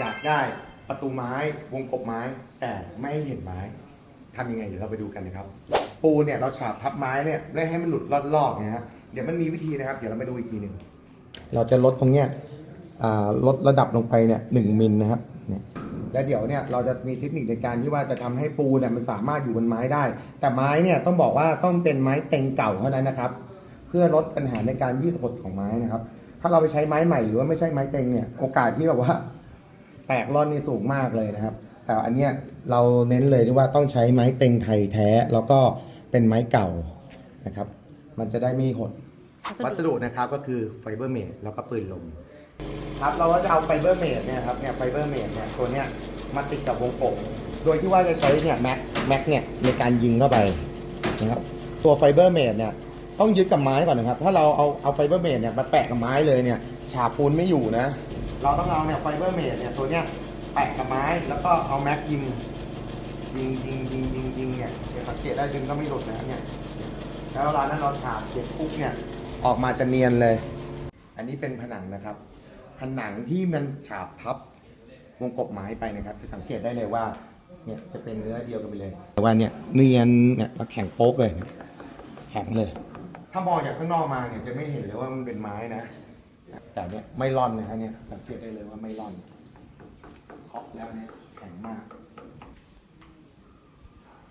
อยากได้ประตูไม้วงกบไม้ แต่ไม่ให้เห็นไม้ทำยังไงเดี๋ยวเราไปดูกันนะครับ ปูเนี่ยเราฉาบทับไม้เนี่ยไม่ให้มันหลุดลอกๆนะฮะเดี๋ยวมันมีวิธีนะครับ เดี๋ยวเรามาดูอีกทีหนึ่งเราจะลดตรงเนี้ยอ่าลดระดับลงไปเนี่ยหนึ่งมิลนะครับเนี่ยแล้วเดี๋ยวเนี่ยเราจะมีเทคนิคในการที่ว่าจะทำให้ปูเนี่ยมันสามารถอยู่บนไม้ได้ แต่ไม้เนี่ยต้องบอกว่าต้องเป็นไม้เต็งเก่าเท่านั้นนะครับ เพื่อลดปัญหาในการยืดหดของไม้นะครับ ถ้าเราไปใช้ไม้ใหม่หรือว่าไม่ใช่ไม้เต็งเนี่ยโอกาสที่แบบว่า แตกร่อนนี่สูงมากเลยนะครับ แต่อันเนี้ยเราเน้นเลยที่ว่าต้องใช้ไม้เต็งไทยแท้ แล้วก็เป็นไม้เก่านะครับ มันจะได้ไม่หด วัสดุนะครับก็คือไฟเบอร์เมดแล้วก็ปืนลมครับเราก็จะเอาไฟเบอร์เมดเนี่ยครับเนี่ยไฟเบอร์เมดเนี่ยตัวเนี้ยมาติดกับวงกบโดยที่ว่าจะใช้เนี่ยแม็กแม็กเนี่ยในการยิงเข้าไปนะครับตัวไฟเบอร์เมดเนี่ยต้องยึดกับไม้ก่อนนะครับ ถ้าเราเอาเอาไฟเบอร์เมดเนี่ยมาแปะกับไม้เลยเนี่ยฉาบปูนไม่อยู่นะ เราต้องเอาเนี่ยไฟเบอร์เมดเนี่ยตัวเนี้ยแปะกับไม้แล้วก็เอาแม็กยิงยิงยิงยิงยิงยิงเนี่ยเดี๋ยวสังเกตได้ยิงก็ไม่หลุดนะเนี่ยแล้วเวลานั้นเราฉาบเสร็จปุ๊บเนี่ยออกมาจะเนียนเลย อันนี้เป็นผนังนะครับ ผนังที่มันฉาบทับวงกบไม้ไปนะครับ จะสังเกตได้เลยว่าเนี่ยจะเป็นเนื้อเดียวกันไปเลย แต่ว่าเนี่ยเนียนเนี่ยแล้วแข็งโป๊กเลย แข็งเลย ถ้ามองจากข้างนอกมาเนี่ยจะไม่เห็นเลยว่ามันเป็นไม้นะ แต่เนี่ยไม่ร่อนนะฮะเนี่ยสังเกตได้เลยว่าไม่ร่อนเคาะแล้วเนี่ยแข็งมาก